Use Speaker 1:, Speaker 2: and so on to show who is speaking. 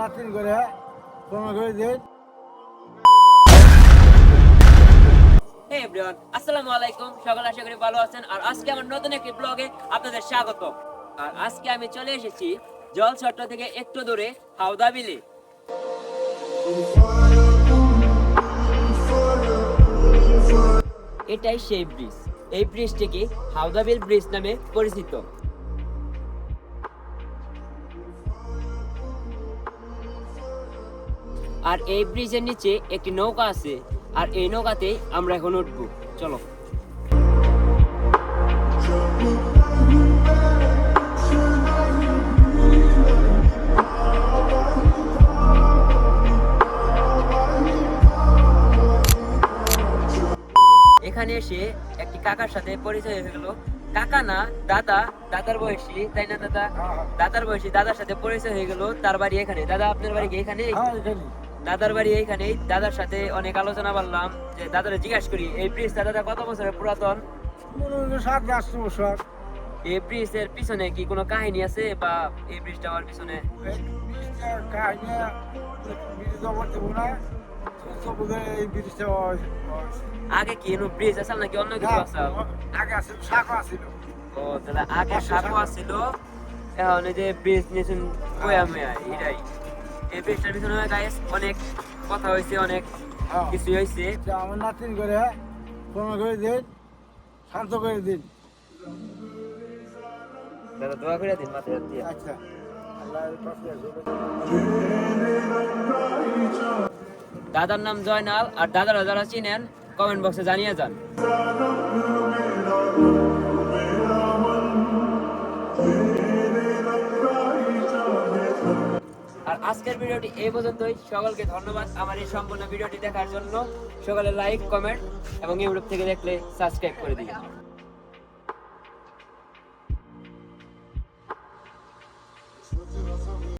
Speaker 1: নাতিন করে কোনো করে দিন
Speaker 2: আসসালামু আলাইকুম। আশা করি ভালো আছেন। আর আজকে আমার নতুন একটি ব্লগে আপনাদের স্বাগত। আর আজকে আমি চলে এসেছি জলছট্ট থেকে একটু দূরে, হাওদা বিলে। এটাই সেই ব্রিজ এই ব্রিজটিকে হাওদা বিল ব্রিজ নামে পরিচিত। আর এই ব্রিজের নিচে একটি নৌকা আছে আর এই নৌকাতে আমরা এখন উঠবো। চলো। এখানে এসে একটি কাকার সাথে পরিচয় হয়ে গেল। কাকা না দাদা দাদার বয়সী তাই না দাদা? দাদার বয়সী দাদার সাথে পরিচয় হয়ে গেল তার বাড়ি এখানে। দাদা আপনার বাড়ি কি
Speaker 1: হ্যাঁ এখানে।
Speaker 2: দাদার বাড়ি এইখানেই। দাদার সাথে অনেক আলোচনা করলাম যে দাদারে জিজ্ঞাসা করি এই ব্রিজটা দাদা কত বছরের পুরাতন?
Speaker 1: বছর।
Speaker 2: এই ব্রিজের পিছনে কি কোনো কাহিনী আছে বা এই পিছনে?
Speaker 1: ব্রিজ জবর দেবো না। সবুজে এই ব্রিজটা হয়- হয়।
Speaker 2: আগে কি এনো ব্রিজ আছে নাকি অন্য কিছু আছে?
Speaker 1: আগে আছিল শাখা আছিল।
Speaker 2: ও তাহলে আগে সাঁকো আছিল। এখন এই যে ব্রিজ নিয়েছেন বয়া ময়া এটাই এই ব্রিজটার পিছনে গাইস অনেক কথা হয়েছে অনেক
Speaker 1: হ্যাঁ।
Speaker 2: কিছু হয়েছে
Speaker 1: আমার নাতিন করে কোনো করে দিন শান্ত করে দিন
Speaker 2: দাদা দোয়া করে দিন মাথায় দিয়ে
Speaker 1: আচ্ছা।
Speaker 2: দাদার নাম জয়নাল আর দাদারা যারা চিনেন কমেন্ট বক্সে জানিয়ে যান আজকের ভিডিওটি এই পর্যন্তই। সকলকে ধন্যবাদ আমার এই সম্পূর্ণ ভিডিওটি দেখার জন্য। সকলে লাইক কমেন্ট এবং ইউটিউব থেকে দেখলে সাবস্ক্রাইব করে দিন।